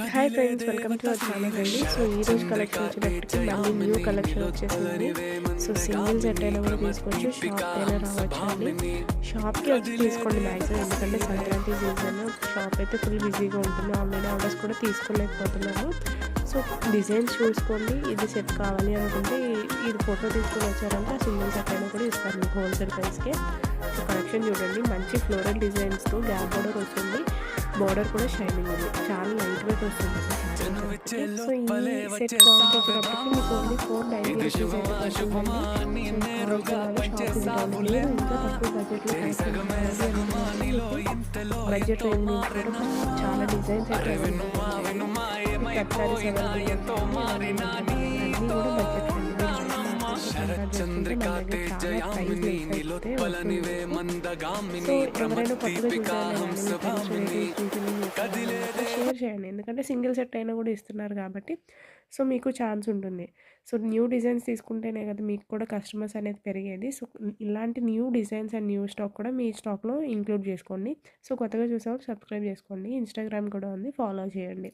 Hi friends welcome to our channel అండి. So ఈ రోజు కలెక్షన్ వచ్చినప్పటికి మళ్ళీ న్యూ కలెక్షన్ వచ్చేసింది. సో సింగిల్ సెట్ అయినా కూడా తీసుకోవచ్చు. షాప్ అయినా రావచ్చు అండి. షాప్కి వచ్చి తీసుకోండి మ్యాక్సిమం ఎందుకంటే సంక్రాంతి సీజన్ షాప్ అయితే ఫుల్ బిజీగా ఉంటుంది. ఆన్లైన్ ఆర్డర్స్ కూడా తీసుకోలేకపోతున్నాము. సో డిజైన్స్ చూసుకోండి. ఇది సెట్ కావాలి అనుకుంటే ఇది ఫోటో తీసుకొని వచ్చారంటే ఆ సింగిల్ సెట్ అయినా కూడా ఇస్తారు మీకు హోల్సేల్ ప్రైస్కే కలెక్షన్ చూడండి. మంచి ఫ్లోరల్ డిజైన్స్తో గ్యాప్ బోర్డర్ వస్తుంది. బోర్డర్ కూడా షైనింగ్ ఉంది. చాలా లైట్ వెయిట్ వస్తుంది. సో ఈ సెట్ కాస్ట్ వచ్చేటప్పటికి మీకు ఓన్లీ ఫోర్ నైన్టీ రూపీస్ పడుతుందండి ఇంకా తక్కువ బడ్జెట్లో బడ్జెట్ రేంజ్ చాలా డిజైన్స్ అయితే షేర్ చేయండి ఎందుకంటే సింగిల్ సెట్ అయినా కూడా ఇస్తున్నారు కాబట్టి. సో మీకు ఛాన్స్ ఉంటుంది. సో న్యూ డిజైన్స్ తీసుకుంటేనే కదా మీకు కూడా కస్టమర్స్ అనేది పెరిగేది. సో ఇలాంటి new designs and new stock కూడా మీ స్టాక్లో ఇంక్లూడ్ చేసుకోండి. సో కొత్తగా చూసేవాళ్ళు సబ్స్క్రైబ్ చేసుకోండి. ఇన్స్టాగ్రామ్ కూడా ఉంది. ఫాలో చేయండి.